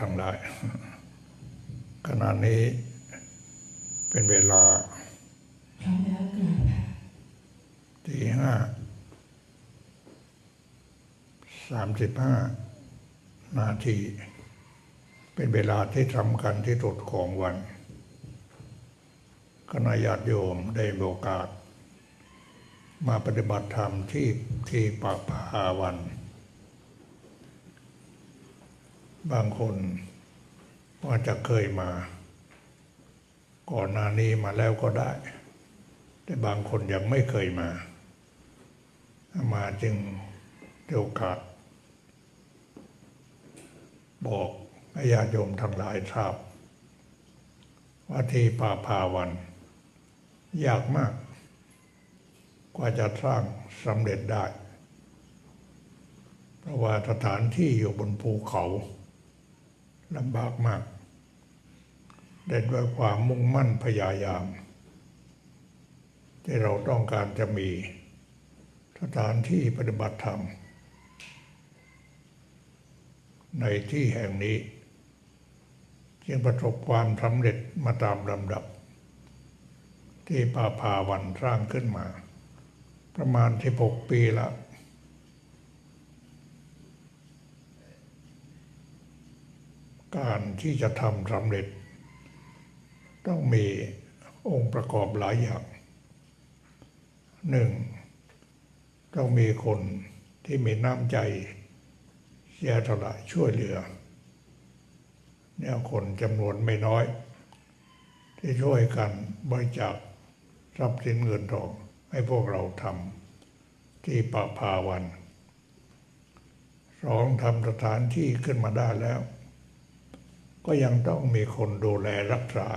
ทั้งหลาย ขณะนี้เป็นเวลาตีห้าสามสิบห้านาที เป็นเวลาที่สำคัญที่สุดของวันคณะญาติโยมได้โอกาส มาปฏิบัติธรรมที่ที่ปากพาวัน บางคนว่าจจะเคยมา ก่อนหน้านี้มาแล้วก็ได้ แต่บางคนยังไม่เคยมา มาจึงได้โอกาส บอกให้ญาติโยมทั้งหลายทราบว่าที่ป่าพาวัน ยากมาก กว่าจะสร้างสำเร็จได้ เพราะว่าสถานที่อยู่บนภูเขา ลำบากมากเด็ดด้วยความมุ่งมั่นพยายาม ที่เราต้องการจะมีสถานที่ปฏิบัติธรรม ในที่แห่งนี้ จึงประสบความสำเร็จมาตามลำดับ ที่ป่าพาวันสร้างขึ้นมา ประมาณ 16 ปีแล้ว การที่จะทำสำเร็จ ต้องมีองค์ประกอบหลายอย่างหนึ่งต้องมีคนที่มีน้ำใจเสียสละช่วยเหลือ เนี่ยคนจำนวนไม่น้อย ที่ช่วยกันบริจาคทรัพย์สินเงินทองให้พวกเราทำที่ป่าพาวันสองทำสถานที่ขึ้นมาได้แล้ว ก็ยังต้องมีคนดูแลรักษา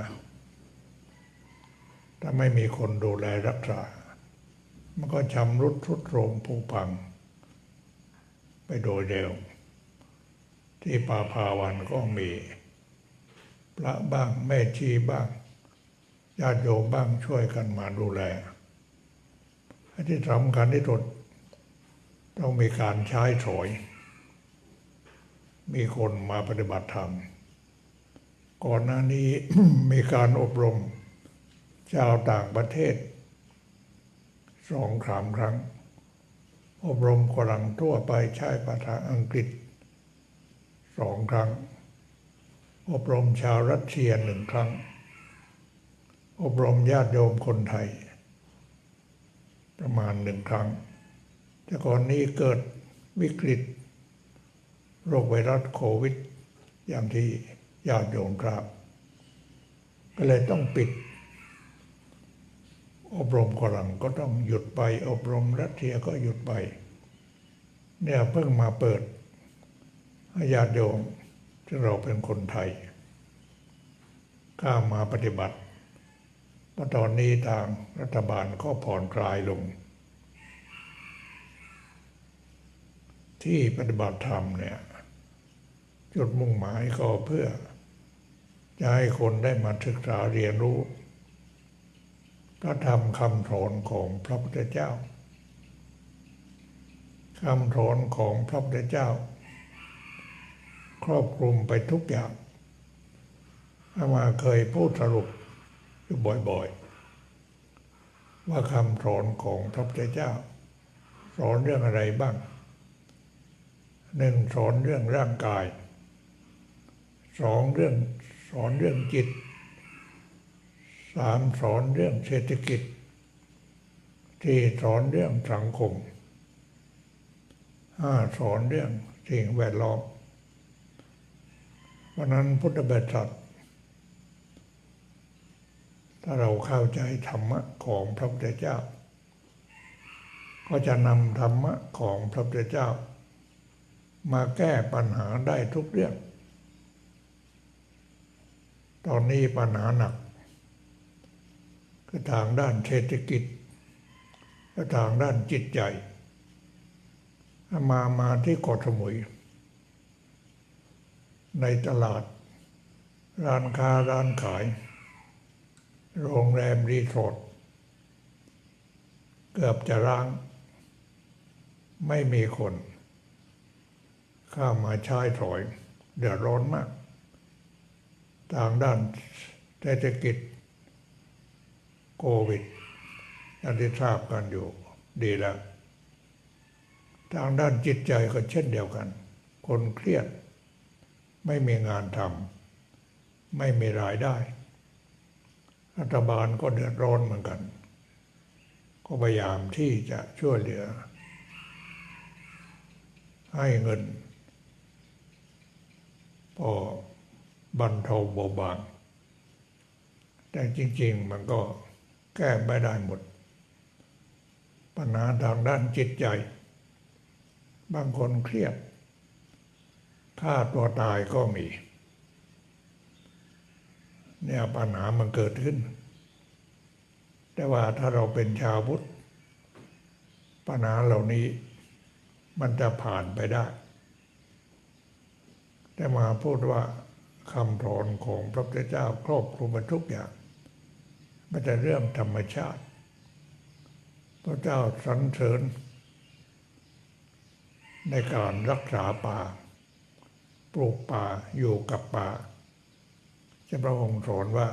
ถ้าไม่มีคนดูแลรักษา มันก็ชำรุดทรุดโทรมผุพัง ไปโดยเร็ว ที่ป่าพาวันก็มี พระบ้างแม่ชีบ้างญาติโยมบ้างช่วยกันมาดูแลที่สำคัญที่สุดต้องมีการใช้ถอย มีคนมาปฏิบัติธรรม ก่อนหน้านี้มีการอบรม ชาวต่างประเทศสองสามครั้ง อบรมฝรั่งทั่วไปใช้ภาษาอังกฤษสองครั้ง อบรมชาวรัสเซียหนึ่งครั้ง อบรมญาติโยมคนไทย ประมาณหนึ่งครั้ง แต่ก่อนนี้เกิดวิกฤต โรคไวรัสโควิด อย่างที่ ญาติโยมทราบก็เลยต้องปิด อบรมฝรั่งก็ต้องหยุดไป อบรมรัสเซียก็หยุดไป เนี่ยเพิ่งมาเปิดให้ญาติโยมที่เราเป็นคนไทยกล้ามาปฏิบัติเพราะตอนนี้ทางรัฐบาลก็ผ่อนคลายลง ที่ปฏิบัติธรรมเนี่ยจุดมุ่งหมายก็เพื่อ จะให้คนได้มาศึกษาเรียนรู้พระธรรมคำสอนของพระพุทธเจ้าคำสอนของพระพุทธเจ้า ครอบคลุมไปทุกอย่างอามาเคยพูดสรุปอยู่บ่อยๆ ว่าคำสอนของพระพุทธเจ้า สอนเรื่องอะไรบ้างหนึ่งสอนเรื่องร่างกายสองเรื่อง สอนเรื่องจิตสามสอนเรื่องเศรษฐกิจที่สอนเรื่องสังคมห้าสอนเรื่องสิ่งแวดล้อมเพราะนั้นพุทธบริษัทถ้าเราเข้าใจธรรมะของพระพุทธเจ้า ก็จะนำธรรมะของพระพุทธเจ้า มาแก้ปัญหาได้ทุกเรื่อง ตอนนี้ปัญหาหนัก คือทางด้านเศรษฐกิจ และทางด้านจิตใจ มามาที่เกาะสมุย ในตลาด ร้านค้าร้านขาย โรงแรมรีสอร์ทเกือบจะร้าง ไม่มีคน เข้ามาใช้ถอย เดือดร้อนมาก ทางด้านเศรษฐกิจโควิดอย่างที่ทราบกันอยู่ดีแล้ว ทางด้านจิตใจก็เช่นเดียวกัน คนเครียด ไม่มีงานทำไม่มีรายได้ รัฐบาลก็เดือดร้อนเหมือนกัน ก็พยายามที่จะช่วยเหลือ ให้เงินพอ บรรเทาเบาบาง แต่จริง ๆ มันก็แก้ไม่ได้หมด ปัญหาทางด้านจิตใจ บางคนเครียดฆ่าตัวตายก็มี เนี่ยปัญหามันเกิดขึ้น แต่ว่าถ้าเราเป็นชาวพุทธปัญหาเหล่านี้มันจะผ่านไปได้ แต่มาพูดว่า คำสอนของพระพุทธเจ้าครอบคลุมทุกอย่างไม่ใช่เรื่องธรรมชาติ พระเจ้าสรรเสริญ ในการรักษาป่า ปลูกป่าอยู่กับป่าจะพระองค์สอนว่า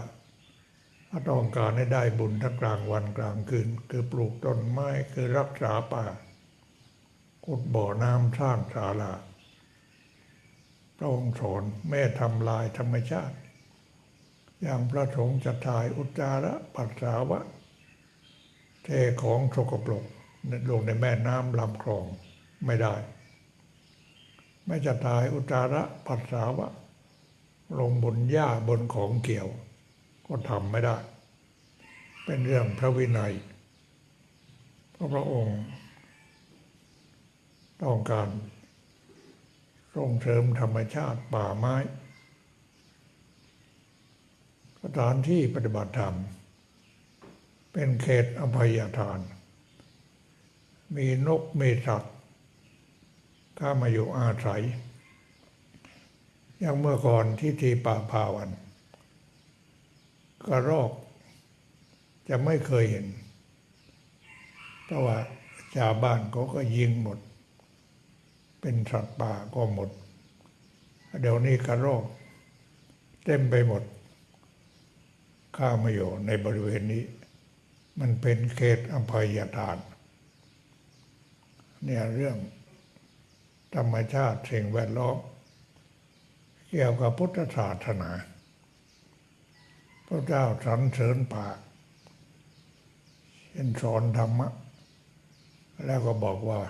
ถ้าต้องการให้ได้บุญทั้งกลางวันกลางคืน คือปลูกต้นไม้คือรักษาป่าขุดบ่อน้ำสร้างศาลา พระองค์สอนแม่ทำลายธรรมชาติ อย่างพระสงฆ์จะถ่ายอุจจาระปัสสาวะ เทของสกปรกลงในแม่น้ำลำคลองไม่ได้ ไม่จะถ่ายอุจจาระปัสสาวะ ลงบนหญ้าบนของเกี่ยว ก็ทำไม่ได้ เป็นเรื่องพระวินัยพระพระองค์ ต้องการ ส่งเสริมธรรมชาติป่าไม้ สถานที่ปฏิบัติธรรม เป็นเขตอภัยทาน มีนกมีสัตว์ข้ามาอยู่อาศัย อย่างเมื่อก่อนที่ทีป่าพาวัน กระรอกจะไม่เคยเห็น เพราะว่าชาวบ้านเขาก็ยิงหมด เป็นสัตว์ป่าก็หมด เดี๋ยวนี้กระรอกเต็มไปหมด ข้ามาอยู่ในบริเวณนี้ มันเป็นเขตอภัยทาน เนี่ยเรื่องธรรมชาติสิ่งแวดล้อมเกี่ยวกับพุทธศาสนา พระเจ้าสรรเสริญป่าเช่นสอนธรรมะ แล้วก็บอกว่า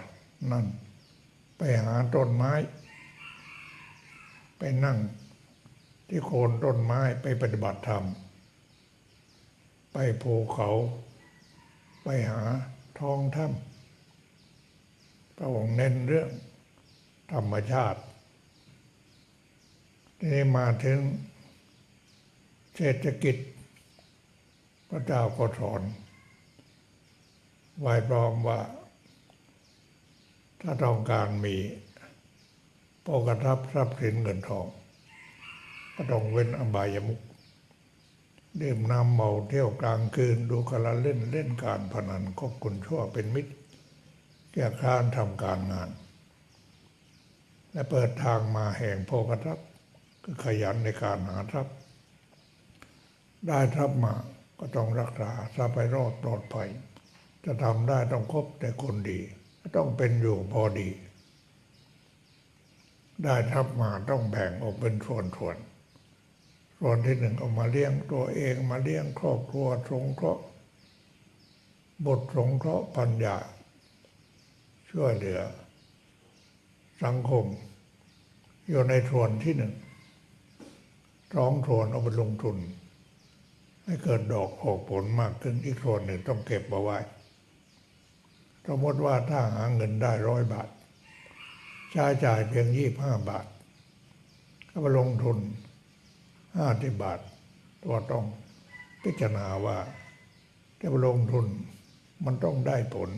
นั่น ไปหาต้นไม้ ไปนั่งที่โคนต้นไม้ไปปฏิบัติธรรม ไปภูเขา ไปหาท้องถ้ำพระองค์เน้นเรื่องธรรมชาติทีนี้มาถึงเศรษฐกิจ พระเจ้าก็สอนไว้พร้อมว่า ถ้าต้องการมีปกทับทรัพย์สินเงินทอง ก็ต้องเว้นอบายมุขดื่มน้ำเมาเที่ยวกลางคืนดูกระเล่นเล่นการพนันคบคนชั่วเป็นมิตรแก่ค้านทำการงาน และเปิดทางมาแห่งโภคทรัพย์คือขยันในการหาทรัพย์ ได้ทรัพย์มาก็ต้องรักษาทรัพย์ไปรอดปลอดภัย จะทำได้ต้องคบแต่คนดี ต้องเป็นอยู่พอดี ได้ทรัพย์มาต้องแบ่งออกเป็นส่วนส่วนส่วนที่หนึ่งเอามาเลี้ยงตัวเองมาเลี้ยงครอบครัวสงเคราะห์บทสงเคราะห์ปัญญาช่วยเหลือ สังคม อยู่ในส่วนที่หนึ่งร้องส่วนเอาไปลงทุน ให้เกิดดอกออกผลมากขึ้นอีกส่วนหนึ่งต้องเก็บเอาไว้ สมมติว่าถ้าหาเงินได้ร้อยบาท ใช้จ่ายเพียงยี่ห้าบาท ก็ไปลงทุนห้าสิบบาทตัวต้องพิจารณาว่าจะไปลงทุนมันต้องได้ผล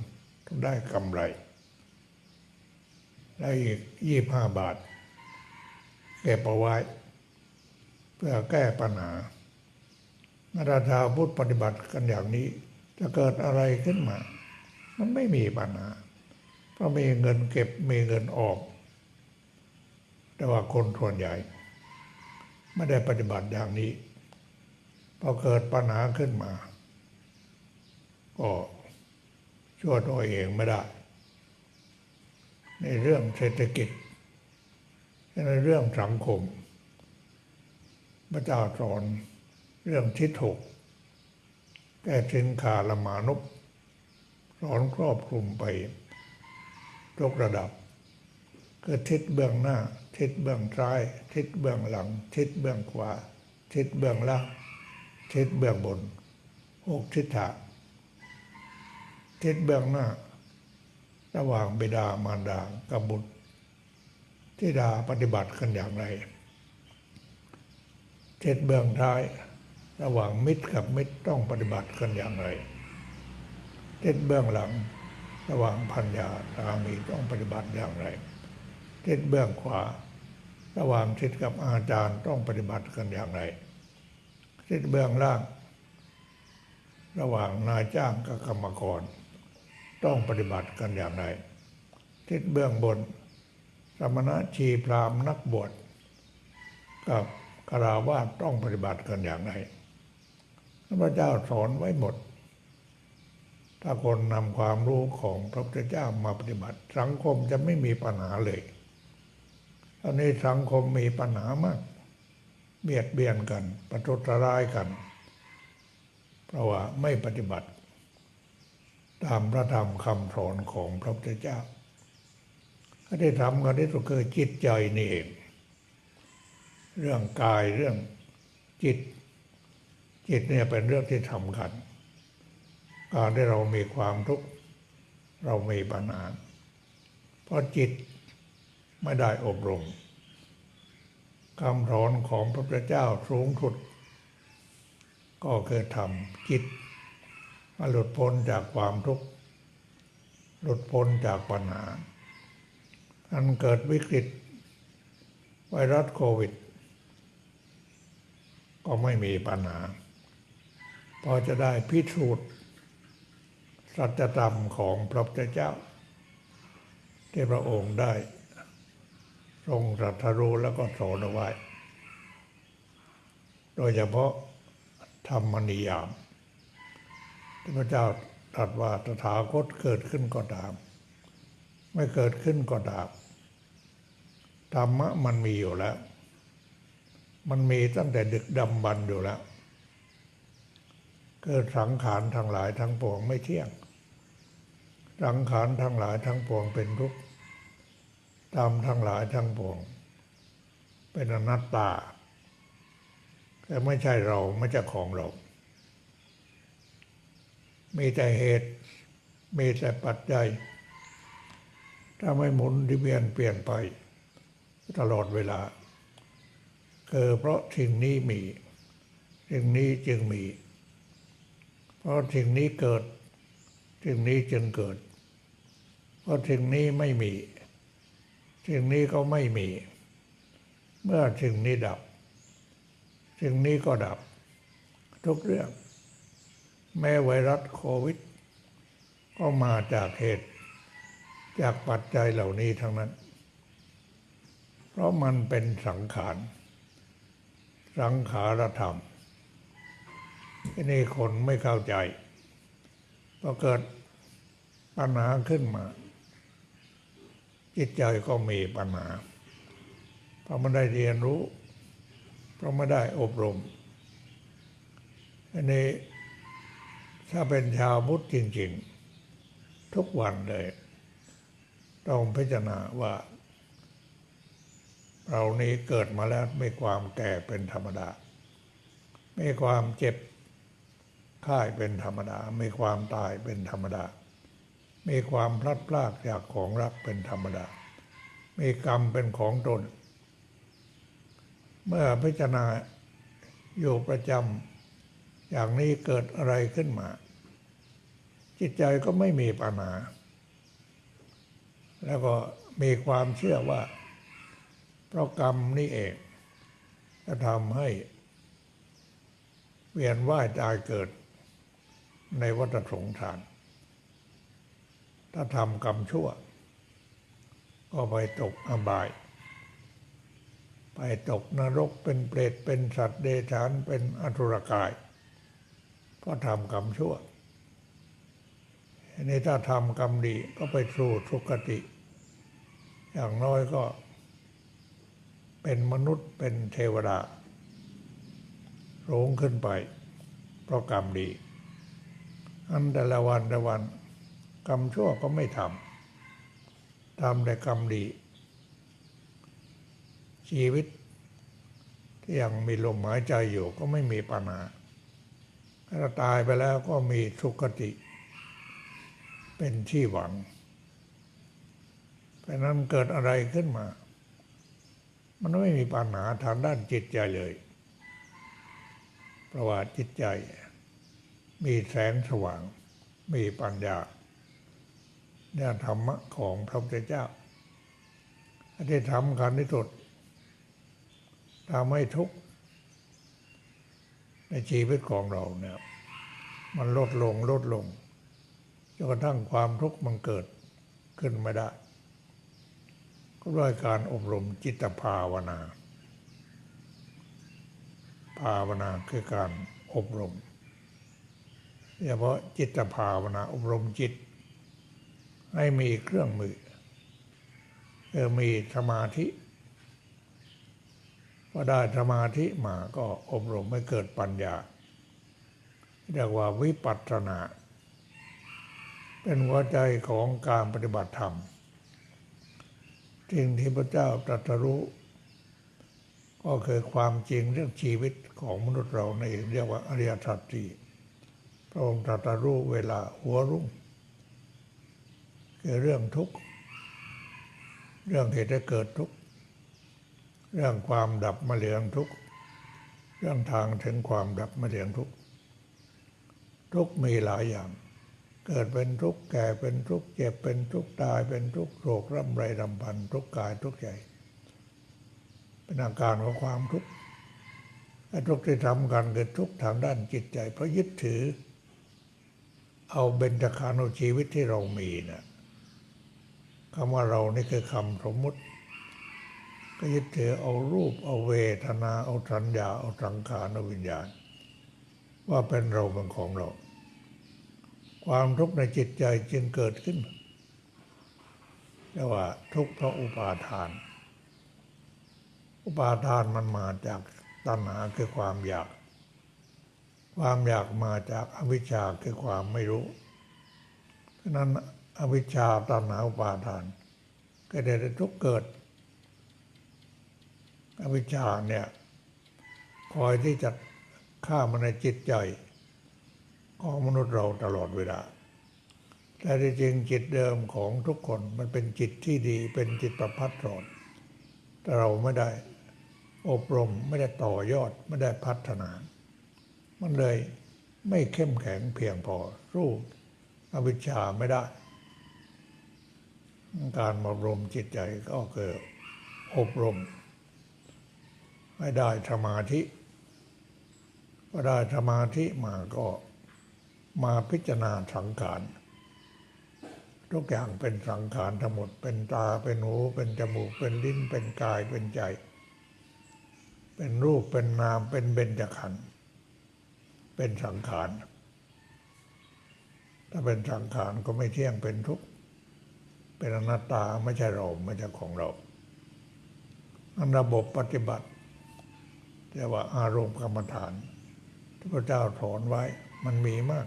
ต้องได้กำไรได้อีกยี่ห้าบาท เก็บเอาไว้ เพื่อแก้ปัญหาถ้าชาพุทธปฏิบัติกันอย่างนี้ จะเกิดอะไรขึ้นมา มันไม่มีปัญหาเพราะมีเงินเก็บมีเงินออก แต่ว่าคนส่วนใหญ่ ไม่ได้ปฏิบัติอย่างนี้ พอเกิดปัญหาขึ้นมาก็ช่วยตัวเองไม่ได้ ในเรื่องเศรษฐกิจ ในเรื่องสังคม พระเจ้าสอนเรื่องทิศหกแก้สินขาละมานุป สอนครอบคลุมไปทุกระดับคือทิศเบื้องหน้า ทิศเบื้องซ้าย ทิศเบื้องหลัง ทิศเบื้องขวา ทิศเบื้องล่าง ทิศเบื้องบนหกทิศทางทิศเบื้องหน้า ระหว่างบิดามารดากับบุตรทิดาปฏิบัติกันอย่างไรทิศเบื้องท้าย ระหว่างมิตรกับมิตรต้องปฏิบัติกันอย่างไร ทิศเบื้องหลัง ระหว่างพัญญาสามีต้องปฏิบัติอย่างไรทิศเบื้องขวา ระหว่างทิศกับอาจารย์ต้องปฏิบัติกันอย่างไรทิศเบื้องล่าง ระหว่างนายจ้างกับกรรมกร ต้องปฏิบัติกันอย่างไรทิศเบื้องบนสมณะชีพรามนักบวชกับคาราวาสต้องปฏิบัติกันอย่างไรพระเจ้าสอนไว้หมด ถ้าคนนำความรู้ของพระพุทธเจ้ามาปฏิบัติ สังคมจะไม่มีปัญหาเลยตอนนี้สังคมมีปัญหามาก เบียดเบียนกัน ประทุษร้ายกัน เพราะว่าไม่ปฏิบัติ ตามพระธรรมคำสอนของพระพุทธเจ้าก็ได้ทำกันที่สุดคือจิตใจนี่เอง เรื่องกายเรื่องจิต จิตเนี่ยเป็นเรื่องที่สำคัญ การที่เรามีความทุกข์เรามีปัญหาเพราะจิตไม่ได้อบรมคำสอนของพระพุทธเจ้าสูงสุด ก็คือทำจิตมาหลุดพ้นจากความทุกข์หลุดพ้นจากปัญหาอันเกิดวิกฤต ไวรัสโควิด ก็ไม่มีปัญหาพอจะได้พิสูจน์ สัจธรรมของพระพุทธเจ้า ที่พระองค์ได้ทรงรัสรู้แล้วก็สอนเอาไว้ โดยเฉพาะธรรมนิยาม ที่พระเจ้าตรัสว่าตถาคตเกิดขึ้นก็ตาม ไม่เกิดขึ้นก็ตามธรรมะมันมีอยู่แล้ว มันมีตั้งแต่ดึกดำบรรอยู่แล้ว เกิดสังขารทั้งหลายทั้งปวงไม่เที่ยง สังขารทั้งหลายทั้งปวงเป็นทุกข์ตามทั้งหลายทั้งปวง เป็นอนัตตาแต่ไม่ใช่เราไม่ใช่ของเรา มีแต่เหตุ มีแต่ปัจจัย ถ้าไม่หมุนที่เวียนเปลี่ยนไปตลอดเวลาคือเพราะสิ่งนี้มี สิ่งนี้จึงมี เพราะสิ่งนี้เกิด สิ่งนี้จึงเกิด เพราะสิ่งนี้ไม่มี สิ่งนี้ก็ไม่มี เมื่อสิ่งนี้ดับ สิ่งนี้ก็ดับ ทุกเรื่อง แม้ไวรัสโควิด ก็มาจากเหตุ จากปัจจัยเหล่านี้ทั้งนั้น เพราะมันเป็นสังขาร สังขารธรรมที่นี่คนไม่เข้าใจพอเกิดปัญหาขึ้นมา จิตใจก็มีปัญหา เพราะไม่ได้เรียนรู้ เพราะไม่ได้อบรม อันนี้ถ้าเป็นชาวพุทธจริง ๆ ทุกวันเลยต้องพิจารณาว่า เรานี้เกิดมาแล้วมีความแก่เป็นธรรมดา มีความเจ็บไข้เป็นธรรมดา มีความตายเป็นธรรมดา มีความพลัดพรากจากของรักเป็นธรรมดา มีกรรมเป็นของตน เมื่อพิจารณาอยู่ประจำอย่างนี้เกิดอะไรขึ้นมา จิตใจก็ไม่มีปัญหา แล้วก็มีความเชื่อว่า เพราะกรรมนี่เองจะทำให้ เวียนว่ายตายเกิดในวัฏสงสาร ถ้าทำกรรมชั่ว ก็ไปตกอบาย ไปตกนรกเป็นเปรตเป็นสัตว์เดรัจฉานเป็นอสุรกาย เพราะทำกรรมชั่วอันถ้าทำกรรมดีก็ไปสู่สุคติ อย่างน้อยก็เป็นมนุษย์เป็นเทวดาสูงขึ้นไป เพราะกรรมดี อันแต่ละวันแต่ละวัน กรรมชั่วก็ไม่ทำทำแต่กรรมดี ชีวิตที่ยังมีลมหายใจอยู่ก็ไม่มีปัญหาถ้าตายไปแล้วก็มีสุคติ เป็นที่หวังเพราะนั้นเกิดอะไรขึ้นมา มันไม่มีปัญหาทางด้านจิตใจเลยเพระว่าจิตใจ มีแสงสว่าง มีปัญญา นี่ยธรรมะของพระพุทธเจ้าที่ทำกันที่สุดทำให้ทุกข์ในชีวิตของเราเนี่ยมันลดลงลดลงจนกระทั่งความทุกข์มันเกิดขึ้นไม่ได้ ก็ด้วยการอบรมจิตภาวนา ภาวนาคือการอบรมเฉพาะจิตภาวนาอบรมจิต ให้มีเครื่องมือคือมีสมาธิพอได้สมาธิมาก็อบรมให้เกิดปัญญาเรียกว่าวิปัสสนา เป็นหัวใจของการปฏิบัติธรรมสิ่งที่พระเจ้าตรัสรู้ ก็คือความจริงเรื่องชีวิตของมนุษย์เราในเรียกว่าอริยสัจสี่พระองค์ตรัสรู้เวลาหัวรุ่ง คือเรื่องทุกข์ เรื่องเหตุให้เกิดทุกข์ เรื่องความดับมาเหลืองทุกข์ เรื่องทางถึงความดับมาเหลืองทุกข์ ทุกข์มีหลายอย่าง เกิดเป็นทุกข์แก่เป็นทุกข์เจ็บเป็นทุกข์ตายเป็นทุกข์โรคร่ำไรรำพันทุกข์กายทุกข์ใจ เป็นอาการของความทุกข์ไอ้ทุกข์ที่ทำกันเกิดทุกข์ทางด้านจิตใจ เพราะยึดถือ เอาเบญจขันธ์ชีวิตที่เรามีน่ะ คำว่าเรานี่คือคำสมมุติ ก็ยึดถือเอารูปเอาเวทนา เอาสัญญา เอาสังขารเอาวิญญาณ ว่าเป็นเราเป็นของเรา ความทุกข์ในจิตใจจึงเกิดขึ้นเรียกว่าทุกข์เพราะอุปาทาน อุปาทานมันมาจากตัณหาคือความอยาก ความอยากมาจากอวิชชาคือความไม่รู้ฉะนั้น อวิชชาตัณหาอุปาทานก็ได้ทุกเกิด อวิชชาเนี่ยคอยที่จะฆ่ามันในจิตใจของมนุษย์เราตลอดเวลา แต่ที่จริงจิตเดิมของทุกคนมันเป็นจิตที่ดีเป็นจิตประพัดสอนแต่เราไม่ได้อบรมไม่ได้ต่อยอดไม่ได้พัฒนา มันเลยไม่เข้มแข็งเพียงพอสู้อวิชชาไม่ได้ การอบรมจิตใจก็คืออบรม ให้ได้สมาธิพอได้สมาธิมาก็มาพิจารณาสังขารทุกอย่างเป็นสังขารทั้งหมด เป็นตาเป็นหูเป็นจมูกเป็นลิ้นเป็นกายเป็นใจ เป็นรูปเป็นนามเป็นเบญจขันธ์เป็นสังขารถ้าเป็นสังขารก็ไม่เที่ยงเป็นทุกข์ เป็นอนัตตาไม่ใช่เราไม่ใช่ของเราอันระบบปฏิบัติเรียกว่าอารมณ์กรรมฐาน ที่พระเจ้าสอนไว้มันมีมาก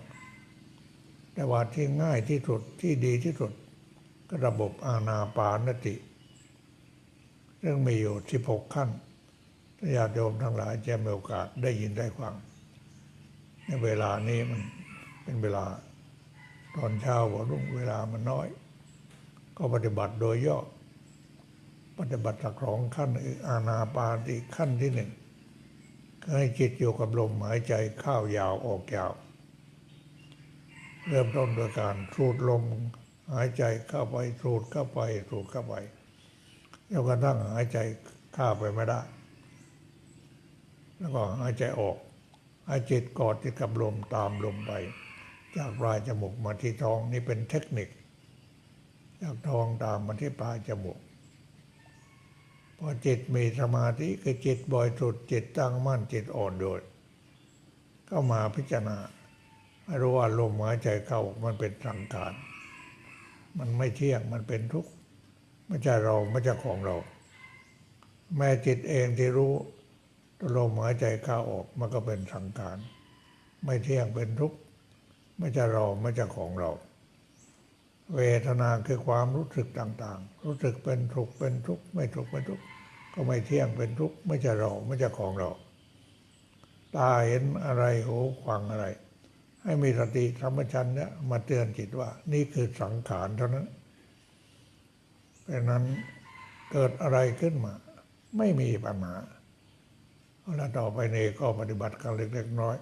แต่ว่าที่ง่ายที่สุดที่ดีที่สุด ก็ระบบอาณาปานติเรื่องมีอยู่ที่หกขั้นถ้าญาติโยมทั้งหลายจะมีโอกาสได้ยินได้ฟัง ในเวลานี้มันเป็นเวลาตอนเช้าหัวรุ่งเวลามันน้อย ก็ปฏิบัติโดยย่อ ปฏิบัติสักสองขั้นออาณาปานติขั้นที่หนึ่งก็ให้จิตอยู่กับลมหายใจเข้ายาวออกยาว เริ่มต้นโดยการสูดลมหายใจเข้าไปสูดเข้าไปสูดเข้าไปแล้วกระทั่งหายใจเข้าไปไม่ได้ แล้วก็หายใจออกให้จิตกอดติดกับลมตามลมไป จากปลายจมูกมาที่ท้องนี่เป็นเทคนิค จากทองตามมาที่ปลายจมูกพอจิตมีสมาธิคือจิตบริสุทธิ์จิตตั้งมั่นจิตอ่อนโยนก็มาพิจารณาให้รู้ว่าลมหายใจเข้ามันเป็นสังขารมันไม่เที่ยงมันเป็นทุกข์ไม่ใช่เราไม่ใช่ของเรา แม้จิตเองที่รู้ลมหายใจเข้าออกมันก็เป็นสังขารไม่เที่ยงเป็นทุกข์ไม่ใช่เราไม่ใช่ของเรา เวทนาคือความรู้สึกต่างๆ รู้สึกเป็นทุกข์เป็นทุกข์ไม่ทุกข์เป็นทุกข์ก็ไม่เที่ยงเป็นทุกข์ไม่ใช่เราไม่ใช่ของเรา ตาเห็นอะไรหูฟังอะไร ให้มีสติธรรมชัญญะมาเตือนจิตว่า นี่คือสังขารเท่านั้นเพราะนั้นเกิดอะไรขึ้นมา ไม่มีปัญหาแล้วต่อไปนี้ก็ปฏิบัติกันเล็กๆน้อย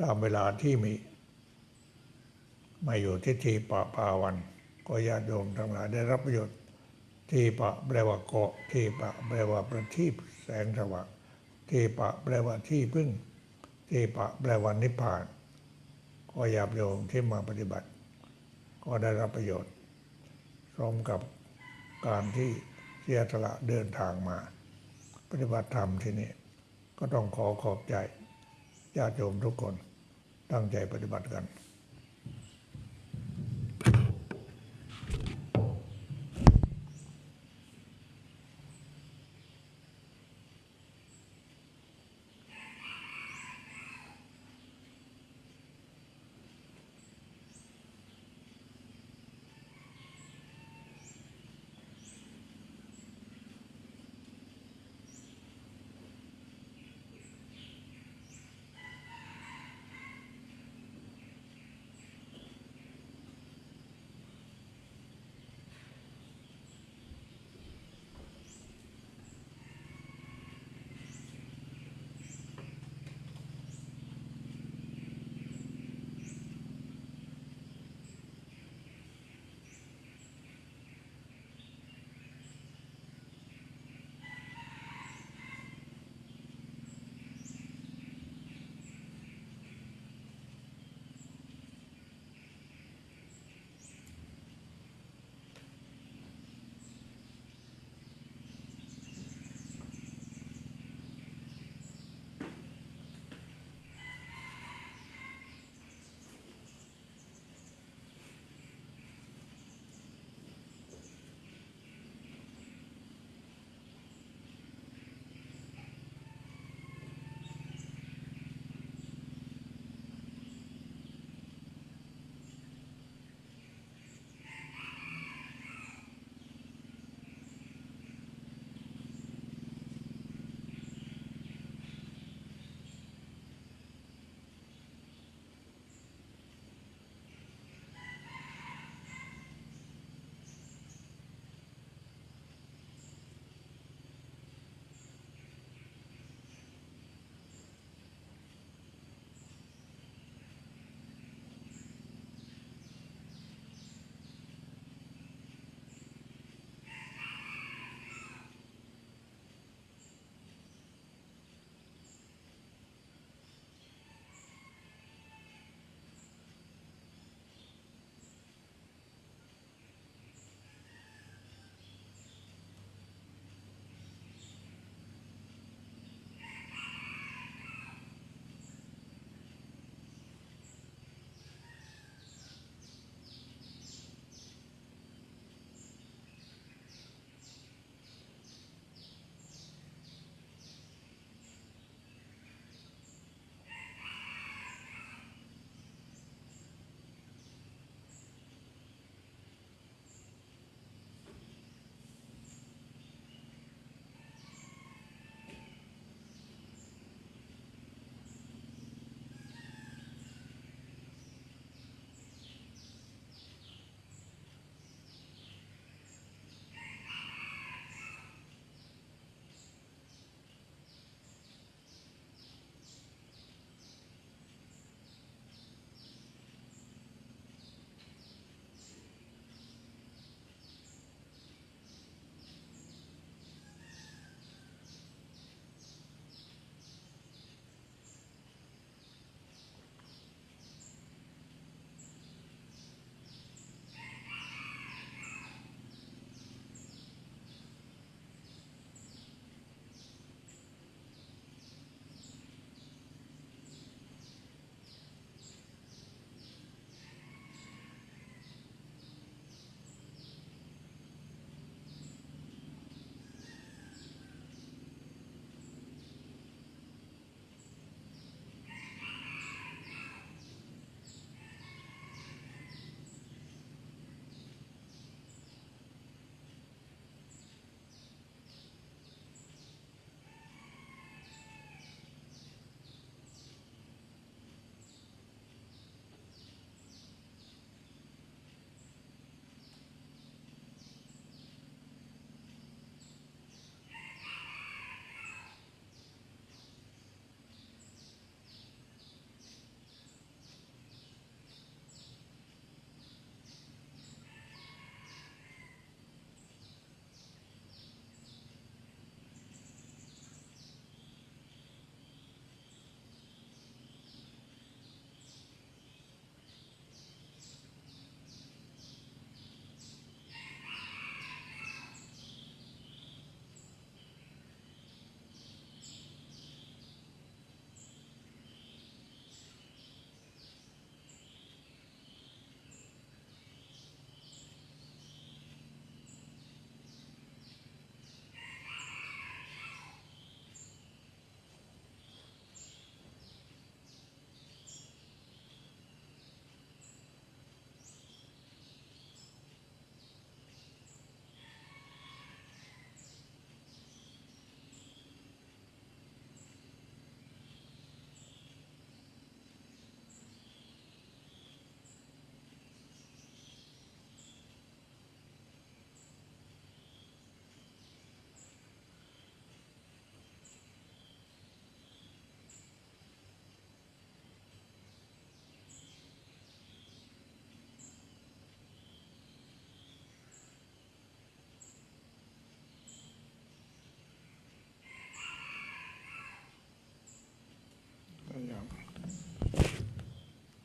ตามเวลาที่มี มาอยู่ที่ทีปะปาวัน ก็ญาติโยมทั้งหลายได้รับประโยชน์ทีปะแปลว่าเกาะทีปะแปลว่าประทีปแสงสว่างทีปะแปลว่าที่พึ่งทีปะแปลว่านิพพาน ก็ญาติโยมที่มาปฏิบัติ ก็ได้รับประโยชน์พร้อมกับการที่เสียสละเดินทางมา ปฏิบัติธรรมที่นี่ก็ต้องขอขอบใจญาติโยมทุกคนตั้งใจปฏิบัติกัน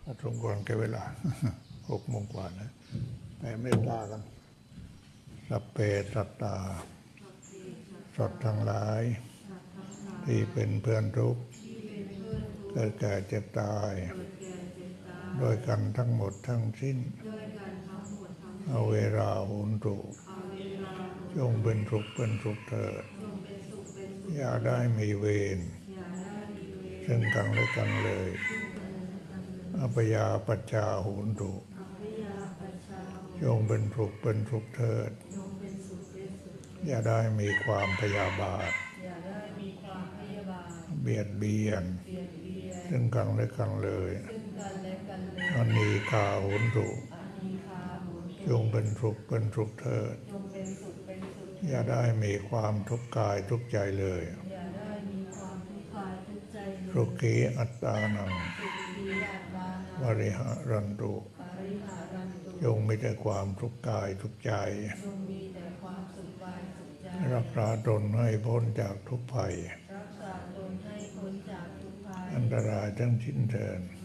ก็สมควรแก่เวลาหกโมงกว่านะแผ่เมตตากันสัพเพสัตตาสัตว์ทั้งหลาย ที่เป็นเพื่อนทุกข์เกิดแก่เจ็บตาย โดยกันทั้งหมดทั้งสิ้น เอาเวลาหุนถูกจงเป็นสุขเป็นสุขเถิด อย่าได้มีเวรซึ่งกันและกันเลย อัปยาปัจจาหุนถูกจงเป็นสุขเป็นสุขเถิด อย่าได้มีความพยาบาทอย่าได้มีความพยาบาทเบียดเบียนเบียดเบียน ซึ่งกันและกันเลยซึ่งกันและกันเลยอันนี้กาหุนถูกอานิคาหุนจงเป็นสุขเป็นสุขเถิดจงเป็นสุขเป็นสุขอย่าได้มีความทุกข์กายทุกข์ใจเลยอย่าได้มีความทุกข์กายทุกข์ใจเลยสุขีอัตตานังสุขียา ตานาวริหารันตุปาริหารันตุจงมีแต่ความทุกข์กายทุกข์ใจจงมีแต่ความสุขกายสุขใจรักษาตนให้พ้นจากทุกภัยรักษาตนให้พ้นจากทุกภัย อันตรายทั้งสิ้นเถิดอ